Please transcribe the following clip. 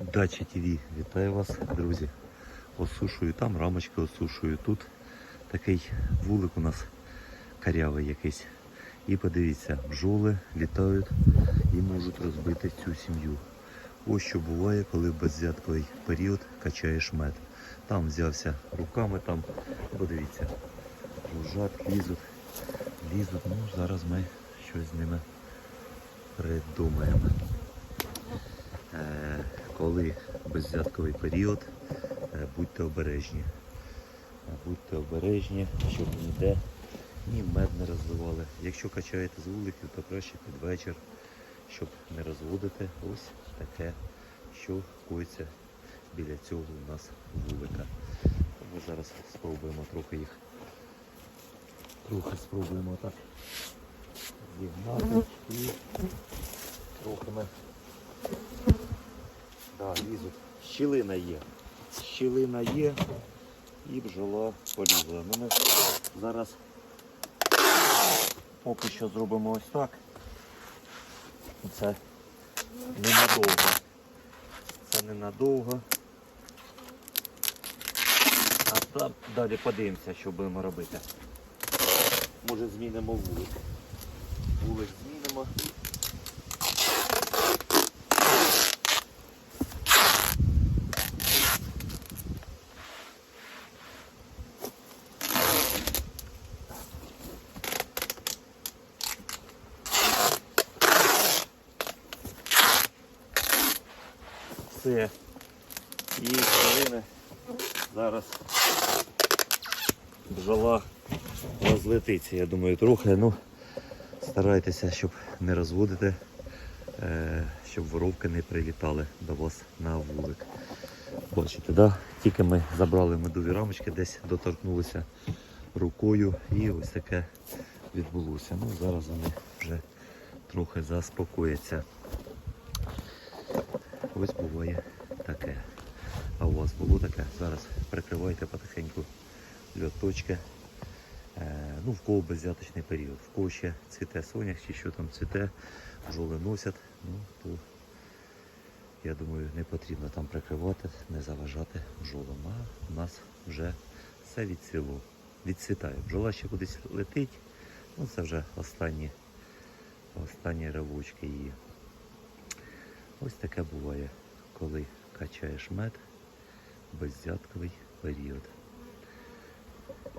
Дача ТВ, вітаю вас, друзі. Осушую, там рамочки осушую. Тут такий вулик у нас карявий якийсь. І подивіться, бджоли літають і можуть розбити цю сім'ю. Ось що буває, коли в беззятковий період качаєш мед. Там взявся руками, там, подивіться, лежать, лізуть, лізуть. Ну, зараз ми щось з ними придумаємо. Коли беззятковий період, е, будьте обережні. Е, Будьте обережні, щоб ніде ні мед не розливали. Якщо качаєте з вуликів, то краще під вечір, щоб не розводити ось таке, що коїться біля цього у нас вулика. Ми зараз спробуємо трохи їх. Трохи спробуємо так зігнати і трохи ми Да, лізуть. Щілина є. Щілина є і бджола полізла. Ну, ми зараз поки що зробимо ось так. Це ненадовго. Це ненадовго. А там далі подивимося, що будемо робити. Може змінимо вулик. Вулик змінимо. Все. І хвилини зараз бджола розлетиться, я думаю, трохи. Ну, старайтеся, щоб не розводити, е, щоб воровки не прилітали до вас на вулик. Бачите, да? тільки ми забрали медові рамочки, десь доторкнулися рукою і ось таке відбулося. Ну, зараз вони вже трохи заспокояться. Ось буває таке. А у вас було таке? Зараз прикривайте потихеньку льоточки. Е, ну, в кого беззяточний період. В кого ще цвіте сонях чи що там цвіте, бджоли носять, ну то я думаю не потрібно там прикривати, не заважати бджолам. А у нас вже все відцвіло. Відцвітає. Бджола ще кудись летить. Ну це вже останні, останні ривочки її. Ось таке буває, коли качаєш мед беззятковий період.